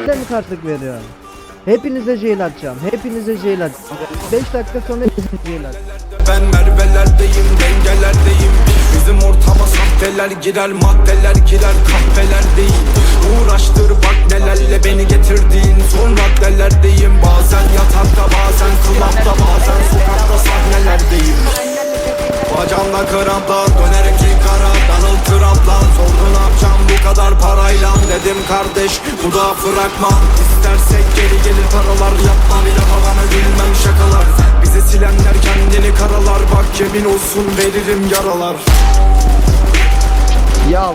Size mi kartlık veriyor? Hepinize jail atacağım. Hepinize jail atacağım. 5 dakika sonra hepinize jail atacağım. Ben mervelerdeyim dengelerdeyim Bizim ortama sahteler girer maddeler girer kahveler değil Uğraştır bak nelerle beni getirdiğin son raddelerdeyim Bazen yatakta bazen klapta bazen sokakta sahnelerdeyim Bacağımda kramplar dönerek Trump'la sordu ne yapacağım? Bu kadar parayla Dedim kardeş bu da fragman. İstersek geri gelir paralar yapma bir daha bana gülmem şakalar. Bizi silenler kendini karalar bak yemin olsun veririm yaralar. Ya.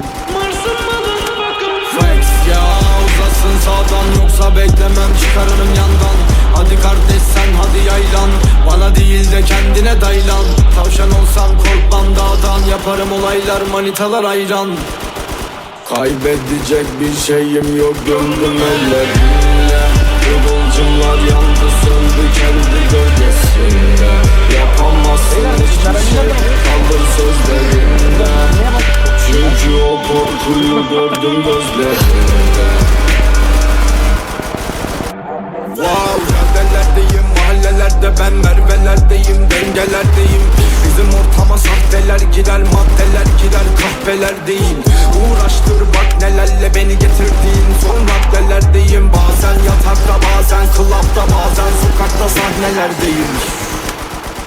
Flex ya uzasın sağdan yoksa beklemem çıkarırım yandan. Hadi kardeş sen hadi yaylan. Bana değil de kendine daylan Tavşan olsam korkmam dağdan Yaparım olaylar manitalar ayran Kaybedecek bir şeyim yok döndüm ellerimle. Kıvılcımlar yandı söndü kendi gölgesinde. Yapamazsın hiçbir şey kalır sözlerinde. Çünkü o korkuyu gördüm gözlerinde. Wow caddelerdeyim mahallelerde ben mervelerdeyim ortama girer maddeler girer kahveler değil. Uğraştır bak nelerle beni getirdiğin. Son raddelerdeyim Bazen yatakta bazen klapta bazen sokakta sahnelerdeyim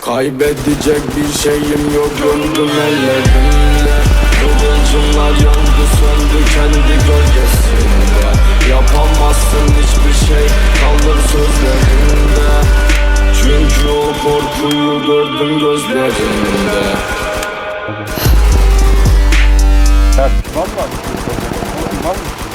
Kaybedecek bir şeyim yok gördüm ellerimle. Kıvılcımlar yandı söndü kendi gölgesinde. Yapamazsın hiçbir şey kalır sözlerinde. Çünkü o korkuyu gördüm gözlerinde Ters. Valla. Valla.